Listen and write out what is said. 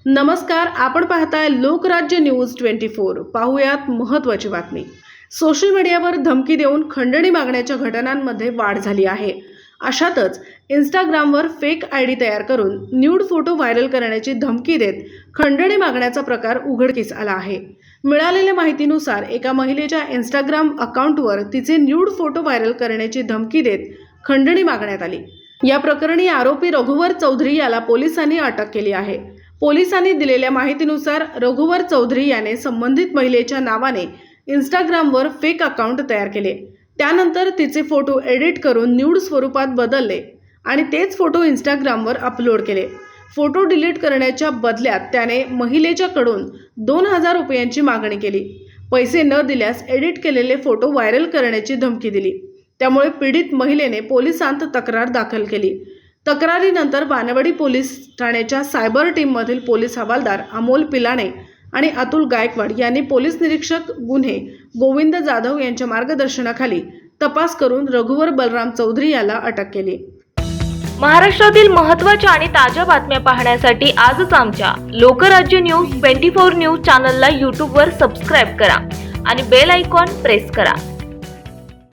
नमस्कार आपण पाहताय लोकराज्य न्यूज ट्वेंटी फोर. पाहुयात महत्त्वाची बातमी. सोशल मीडियावर धमकी देऊन खंडणी मागण्याच्या घटनांमध्ये वाढ झाली आहे. अशातच इंस्टाग्रामवर फेक आय डी तयार करून न्यूड फोटो व्हायरल करण्याची धमकी देत खंडणी मागण्याचा प्रकार उघडकीस आला आहे. मिळालेल्या माहितीनुसार एका महिलेच्या इंस्टाग्राम अकाउंटवर तिचे न्यूड फोटो व्हायरल करण्याची धमकी देत खंडणी मागण्यात आली. या प्रकरणी आरोपी रघुवर चौधरी याला पोलिसांनी अटक केली आहे. पोलिसांनी दिलेल्या माहितीनुसार रघुवर चौधरी याने संबंधित महिलेच्या नावाने इंस्टाग्रामवर फेक अकाउंट तयार केले. त्यानंतर तिचे फोटो एडिट करून न्यूड स्वरूपात बदलले आणि तेच फोटो इंस्टाग्रामवर अपलोड केले. फोटो डिलीट करण्याच्या बदल्यात त्याने महिलेच्याकडून दोन हजार रुपयांची मागणी केली. पैसे न दिल्यास एडिट केलेले फोटो व्हायरल करण्याची धमकी दिली. त्यामुळे पीडित महिलेने पोलिसांत तक्रार दाखल केली. तक्रारीनंतर बानवडी पोलीस ठाण्याच्या सायबर टीममधील पोलीस हवालदार अमोल पिलाणे आणि अतुल गायकवाड यांनी पोलीस निरीक्षक गुन्हे गोविंद जाधव यांच्या मार्गदर्शनाखाली तपास करून रघुवर बलराम चौधरी याला अटक केली. महाराष्ट्रातील महत्त्वाच्या आणि ताज्या बातम्या पाहण्यासाठी आजच आमच्या Lokrajya news twenty four news चॅनलला यूट्यूबवर सबस्क्राईब करा आणि बेल आयकॉन प्रेस करा.